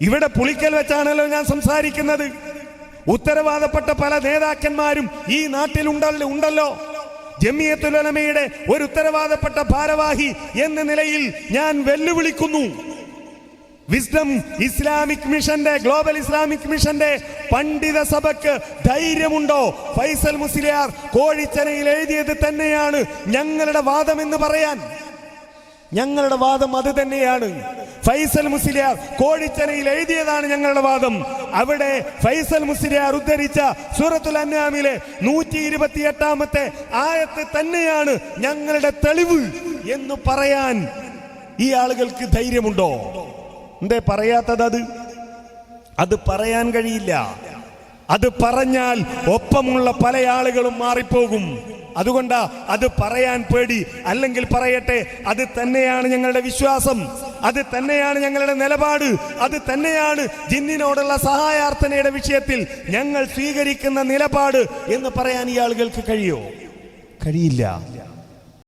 ഇവിടെ പുളിക്കൽ വെച്ചാണല്ലോ ഞാൻ സംസാരിക്കുന്നത്. ഉത്തരവാദപ്പെട്ട പല നേതാക്കന്മാരും ഈ നാട്ടിൽ ഉണ്ടല്ലോ ഉണ്ടല്ലോ. ജമിയത്തുലമയുടെ ഒരു ഉത്തരവാദപ്പെട്ട ഭാരവാഹി എന്ന നിലയിൽ ഞാൻ വെല്ലുവിളിക്കുന്നു. വിസ്ഡം ഇസ്ലാമിക് മിഷന്റെ ഗ്ലോബൽ ഇസ്ലാമിക് മിഷന്റെ പണ്ഡിത സഭയ്ക്ക് ധൈര്യമുണ്ടോ? ഫൈസൽ മുസ്ലിയാർ കോഴിച്ചനയിൽ എഴുതിയത് തന്നെയാണ് ഞങ്ങളുടെ വാദം എന്ന് പറയാൻ. ഞങ്ങളുടെ വാദം അത് തന്നെയാണ്. ഫൈസൽ മുസ്ലിയാർ കോഴിച്ചനയിൽ എഴുതിയതാണ് ഞങ്ങളുടെ വാദം. അവിടെ ഫൈസൽ മുസ്ലിയാർ ഉദ്ധരിച്ച സൂറത്തുൽ അന്നാമിലെ നൂറ്റി ഇരുപത്തി എട്ടാമത്തെ ആയത്ത് തന്നെയാണ് ഞങ്ങളുടെ തെളിവ് എന്ന് പറയാൻ ഈ ആളുകൾക്ക് ധൈര്യമുണ്ടോ? എന്തേ പറയാത്തത് അത്? അത് പറയാൻ കഴിയില്ല. അത് പറഞ്ഞാൽ ഒപ്പമുള്ള പല ആളുകളും മാറിപ്പോകും. അതുകൊണ്ടാ അത് പറയാൻ പേടി. അല്ലെങ്കിൽ പറയട്ടെ അത് തന്നെയാണ് ഞങ്ങളുടെ വിശ്വാസം. അത് തന്നെയാണ് ഞങ്ങളുടെ നിലപാട്. അത് തന്നെയാണ് ജിന്നിനോടുള്ള സഹായാർത്ഥനയുടെ വിഷയത്തിൽ ഞങ്ങൾ സ്വീകരിക്കുന്ന നിലപാട് എന്ന് പറയാൻ ഈ ആളുകൾക്ക് കഴിയോ? കഴിയില്ല.